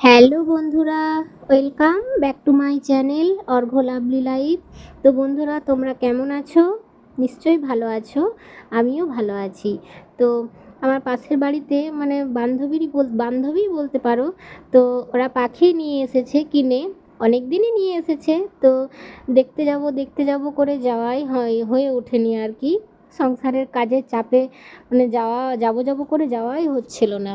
Hello বন্ধুরা, welcome back to my channel Argha lovely life. তো বন্ধুরা, তোমরা কেমন আছো? নিশ্চয়ই ভালো আছো, আমিও ভালো আছি। তো আমার পাশের বাড়িতে মানে বান্ধবীরই বল বান্ধবী বলতে পারো, তো ওরা পাখি নিয়ে এসেছে কিনে অনেক দিনই নিয়ে এসেছে। তো দেখতে যাব দেখতে যাব করে যাওয়াই হয়, হয়ে ওঠেনি আর কি। সংসারের কাজের চাপে মানে যাওয়া, যাব যাব করে যাওয়াই হচ্ছিল না।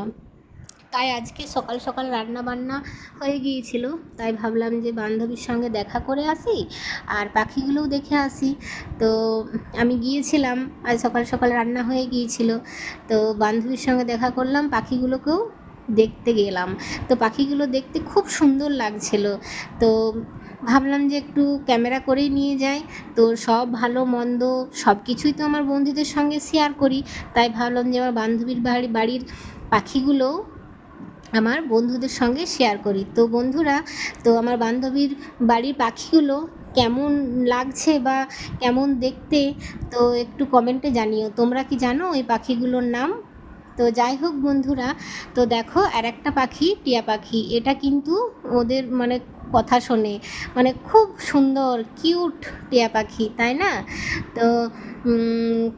তাই আজকে সকাল সকাল রান্না বান্না হয়ে গিয়েছিল। তাই ভাবলাম যে বান্ধবীর সঙ্গে দেখা করে আসি আর পাখিগুলোও দেখে আসি। তো আমি গিয়েছিলাম, আজ সকাল সকাল রান্না হয়ে গিয়েছিল। তো বান্ধবীর সঙ্গে দেখা করলাম, পাখিগুলোকেও দেখতে গেলাম। তো পাখিগুলো দেখতে খুব সুন্দর লাগছিল। তো ভাবলাম যে একটু ক্যামেরা করেই নিয়ে যাই। তো সব ভালো, মন্দ সব কিছুই তো আমার বন্ধুদের সঙ্গে শেয়ার করি। তাই ভাবলাম যে আমার বান্ধবীর বাড়ি, বাড়ির পাখিগুলো আমার বন্ধুদের সঙ্গে শেয়ার করি। তো বন্ধুরা, তো আমার বান্ধবীর বাড়ির পাখিগুলো কেমন লাগছে বা কেমন দেখতে, তো একটু কমেন্টে জানিও। তোমরা কি জানো ওই পাখিগুলোর নাম? তো যাই হোক বন্ধুরা, তো দেখো আর একটা পাখি, টিয়া পাখি। এটা কিন্তু ওদের মানে কথা শোনে। মানে খুব সুন্দর, কিউট টিয়া পাখি, তাই না? তো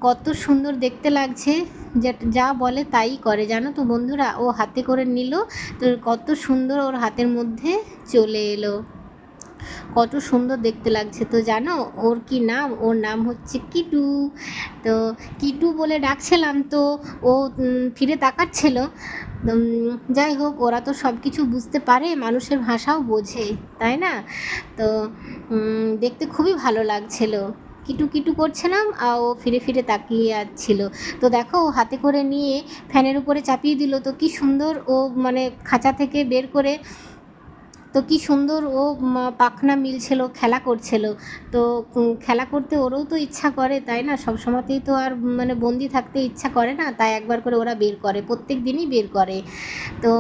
কত সুন্দর দেখতে লাগছে। যা বলে তাই করে, জানো তো বন্ধুরা? ও হাতে করে নিল, তো কত সুন্দর ওর হাতের মধ্যে চলে এলো। কত সুন্দর দেখতে লাগছে। তো জানো, ওর কি নাম? ওর নাম হচ্ছে কিটু। তো কিটু বলে ডাকছিলাম তো ও ফিরে তাকাচ্ছিল। যাই হোক, ওরা তো সব কিছু বুঝতে পারে, মানুষের ভাষাও বোঝে, তাই না? তো দেখতে খুবই ভালো লাগছিল। কিটু কিটু করছিলাম আর ও ফিরে ফিরে তাকিয়ে যাচ্ছিল তো দেখো, ও হাতে করে নিয়ে ফ্যানের উপরে চাপিয়ে দিল। তো কি সুন্দর ও মানে খাঁচা থেকে বের করে তো কি সুন্দর ও পাখনা মিলছিল, খেলা করছিল। তো খেলা করতে ওরও তো ইচ্ছা করে, তাই না? সব সময়তেই তো আর মানে বন্দি থাকতে ইচ্ছা করে না, তাই একবার করে ওরা বের করে, প্রত্যেক দিনই বের করে। তো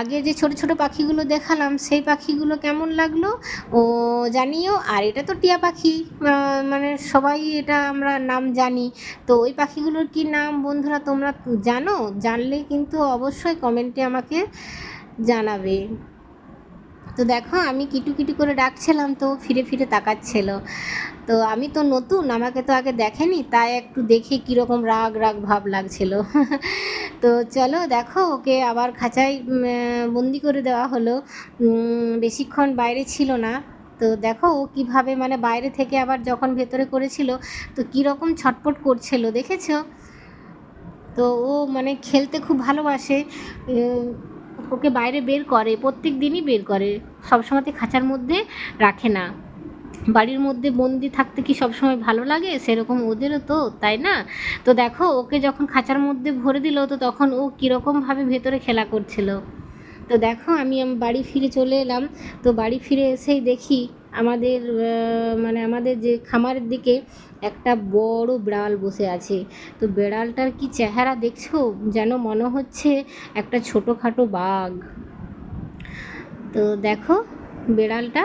আগে যে ছোট ছোট পাখিগুলো দেখালাম, সেই পাখিগুলো কেমন লাগল? ও, জানিও। আর এটা তো টিয়া পাখি মানে সবাই এটা আমরা নাম জানি। তো, ওই পাখিগুলোর কি নাম, বন্ধুরা তোমরা জানো? জানলে কিন্তু অবশ্যই কমেন্টে আমাকে জানাবে। তো দেখো, আমি কিটু কিটু করে ডাকছিলাম তো ফিরে ফিরে তাকাচ্ছিল। তো আমি তো নতুন, আমাকে তো আগে দেখেনি, তাই একটু দেখে কীরকম রাগ রাগ ভাব লাগছিল। তো চলো দেখো, ওকে আবার খাঁচায় বন্দি করে দেওয়া হলো। বেশিক্ষণ বাইরে ছিল না। তো দেখো, ও কীভাবে মানে বাইরে থেকে আবার যখন ভেতরে করেছিল, তো কীরকম ছটপট করছিল, দেখেছ? তো ও মানে খেলতে খুব ভালোবাসে। ওকে বাইরে বের করে, প্রত্যেক দিনই বের করে। সবসময়তে খাঁচার মধ্যে রাখে না। বাড়ির মধ্যে বন্দি থাকতে কি সবসময় ভালো লাগে? সেরকম ওদেরও তো, তাই না? তো দেখো, ওকে যখন খাঁচার মধ্যে ভরে দিল, তো তখন ও কীরকমভাবে ভেতরে খেলা করছিল। তো দেখো, আমি বাড়ি ফিরে চলে এলাম। তো বাড়ি ফিরে এসেই দেখি আমাদের মানে আমাদের যে খামারের দিকে একটা বড় বিড়াল বসে আছে। তো বিড়ালটার কি চেহারা দেখছ? যেন মনে হচ্ছে একটা ছোটোখাটো বাঘ। তো দেখো বিড়ালটা।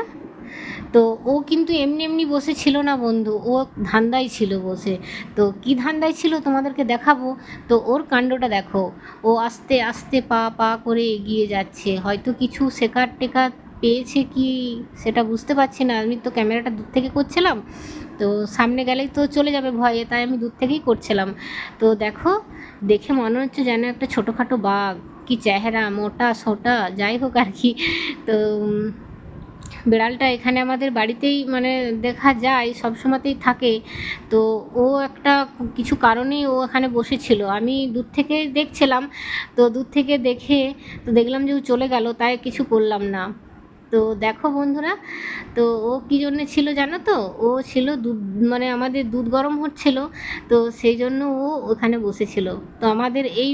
তো ও কিন্তু এমনি এমনি বসে ছিল না বন্ধু, ও ধান্দায় ছিল বসে। তো কি ধান্দায় ছিল তোমাদেরকে দেখাবো? তো ওর কাণ্ডটা দেখো। ও আস্তে আস্তে পা পা করে এগিয়ে যাচ্ছে। হয়তো কিছু শেখার টেকার পেয়েছে কি সেটা বুঝতে পারছি না। আমি তো ক্যামেরাটা দূর থেকে করছিলাম, তো সামনে গেলেই তো চলে যাবে ভয়ে, তাই আমি দূর থেকেই করছিলাম। তো দেখো, দেখে মনে হচ্ছে যেন একটা ছোটোখাটো বাঘ, কি চেহারা, মোটা, সোটা, যাই হোক আর কি। তো বিড়ালটা এখানে আমাদের বাড়িতেই মানে দেখা যায়, সব সময়তেই থাকে। তো ও একটা কিছু কারণেই ও এখানে বসেছিল। আমি দূর থেকে দেখছিলাম, তো দূর থেকে দেখে তো দেখলাম যে ও চলে গেল, তাই কিছু করলাম না। তো দেখো বন্ধুরা, তো ও কী জন্যে ছিল জানো তো? ও ছিল দুধ মানে আমাদের দুধ গরম হচ্ছিল, তো সেই জন্য ও ওখানে বসেছিল। তো আমাদের এই